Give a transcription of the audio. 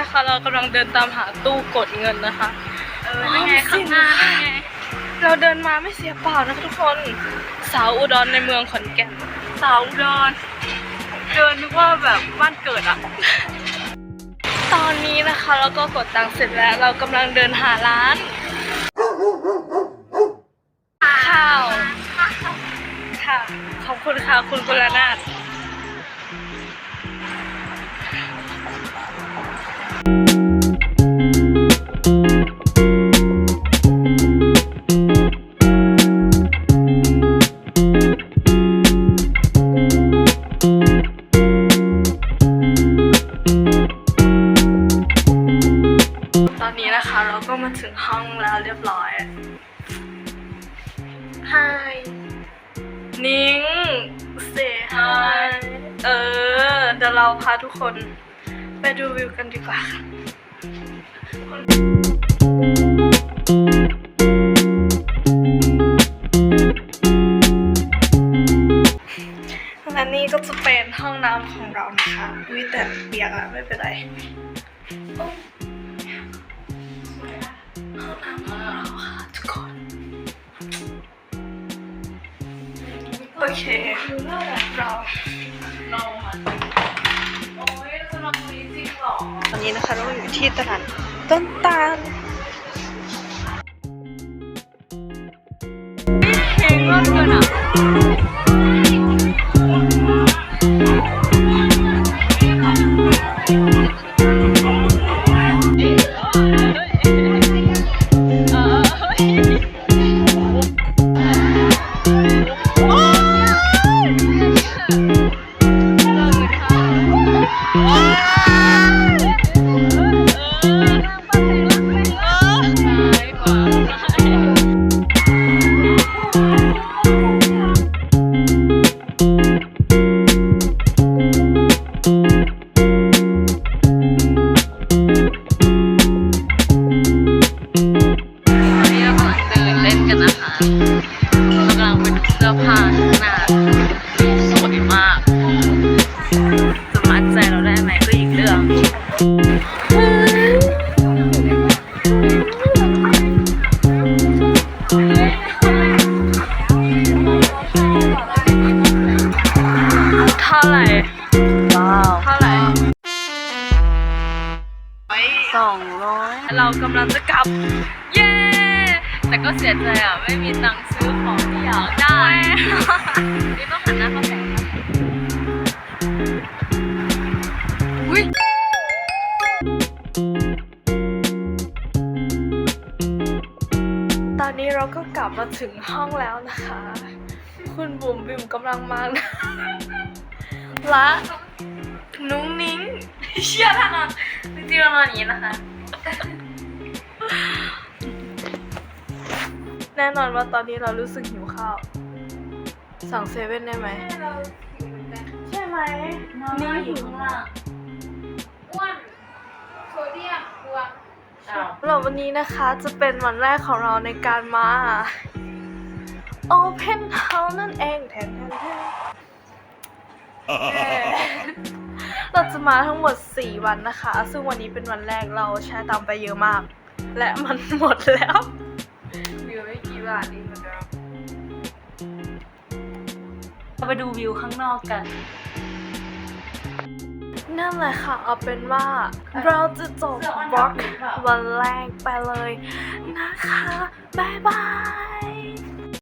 นะคะ เรากำลังเดินตามหาตู้กดเงินนะคะเออนั่นไงข้างหน้านั่นไงเราเดินมาไม่เสียเปล่านะคะทุกคนสาวอุดรในเมืองขอนแก่นสาวอุดรเดินนึกว่าแบบบ้านเกิดอะตอนนี้นะคะเราก็กดตังค์เสร็จแล้ว เรากำลังเดินหาร้านข้าวค่ะขอบคุณค่ะคุณกุลนาถ ตอนนี้นะคะเราก็มาถึงห้องแล้วเรียบร้อย Hi นิ้งเซฮายเออ เดี๋ยวเราพาทุกคน ไปดูวิวกันดีกว่าค่ะและนี่ก็จะเป็นห้องน้ำของเรานะคะวิแต่เปียกอะไม่เป็นไรโอ้ห้องน้ำของเราค่ะทุกคน โอเคเรา อนนี้นะคะเราอยู่ที่ตลาดต้นตาลเพลงบ้านเกิดอะตอนนี้เรากำลังเดินเล่นกันนะ ผ้าข้างหน้าสวยมาก เรากำลังจะกลับ เย้ แต่ก็เสียใจอะ ไม่มีตังค์ซื้อของที่อยากได้ นี่ต้องหันหน้าเข้าแสงอุ้ยตอนนี้เราก็กลับมาถึงห้องแล้วนะคะ คุณบุ๋มบิ๋มกำลังมานะและนุ้งนิ้งเชื่อท่านอะจริงๆเรานอนอย่างนี้นะคะ แน่นอนว่าตอนนี้เรารู้สึกหิวข้าว สั่งเซเว่นได้ไหมใช่ไหมนี่อยู่ข้างล่างอ้วนโซเดียมบวกอ้าวแล้ววันนี้นะคะจะเป็นวันแรกของเราในการมา Open House นั่นเองแทนแทนแทนเราจะมาทั้งหมด 4 วันนะคะ ซึ่งวันนี้เป็นวันแรกเราใช้ตังค์ไปเยอะมาก และมันหมดแล้วเห ลือไม่กี่บาทเองเหมือนเดิมเราไปดูวิวข้างนอกกัน นั่นแหละค่ะเอาเป็นว่าเราจะจบบล็อกวันแรกไปเลยนะคะ บ๊ายบาย